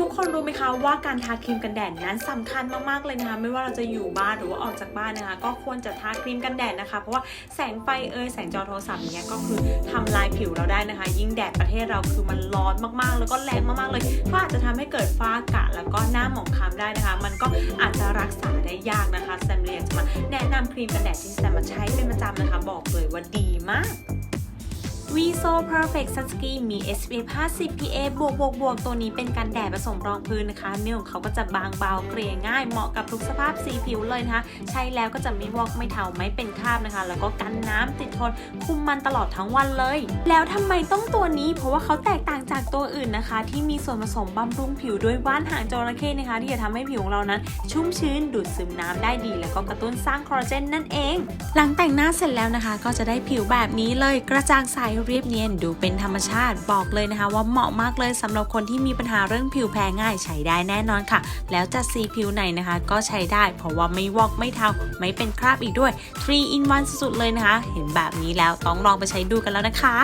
ทุกคนรู้ไหมคะว่าการทาครีมกันแดดนั้นสำคัญมากๆเลยนะคะ ไม่ว่าเราจะอยู่บ้านหรือว่าออกจากบ้านนะคะ ก็ควรจะทาครีมกันแดดนะคะ เพราะว่าแสงไฟเอยแสงจอโทรศัพท์เนี้ยก็คือทำลายผิวเราได้นะคะ ยิ่งแดดประเทศเราคือมันร้อนมากๆ แล้วก็แรงมากๆเลยก็อาจจะทำให้เกิดฝ้ากระแล้วก็หน้าหมองคล้ำได้นะคะ มันก็อาจจะรักษาได้ยากนะคะแซมเลยอยากจะมาแนะนำครีมกันแดดที่แซมมาใช้เป็นประจำนะคะ บอกเลยว่าดีมาก v s o Perfect Sunscreen มี SPF 50 PA บวกบวกบวกตัวนี้เป็นกันแดดผสมรองพื้นนะคะ เนื้อของเขาก็จะบางเบาเกลี่ยง่าย เหมาะกับทุกสภาพสีผิวเลยนะคะ ใช้แล้วก็จะไม่วอกไม่เทาไม่เป็นคราบนะคะ แล้วก็กันน้ำติดทน คุมมันตลอดทั้งวันเลย แล้วทำไมต้องตัวนี้ เพราะว่าเขาแตกต่างจากตัวอื่นนะคะ ที่มีส่วนผสมบำรุงผิวด้วยว่านหางจระเข้นะคะ ที่จะทำให้ผิวของเรานั้น ชุ่มชื้นดูดซึมน้ำได้ดี แล้วก็กระตุ้นสร้างคอลลาเจนนั่นเอง หลังแต่งหน้าเสร็จแล้วนะคะ ก็จะได้ผิวแบบนี้เลยกระจ่างใสเรียบเนียนดูเป็นธรรมชาติบอกเลยนะคะ ว่าเหมาะมากเลยสำหรับคนที่มีปัญหาเรื่องผิวแพ้ง่ายใช้ได้แน่นอนค่ะ แล้วจะสีผิวไหนนะคะ ก็ใช้ได้ เพราะว่าไม่วอกไม่เทาไม่เป็นคราบอีกด้วย3 in 1สุดๆเลยนะคะ เห็นแบบนี้แล้วต้องลองไปใช้ดูกันแล้วนะคะ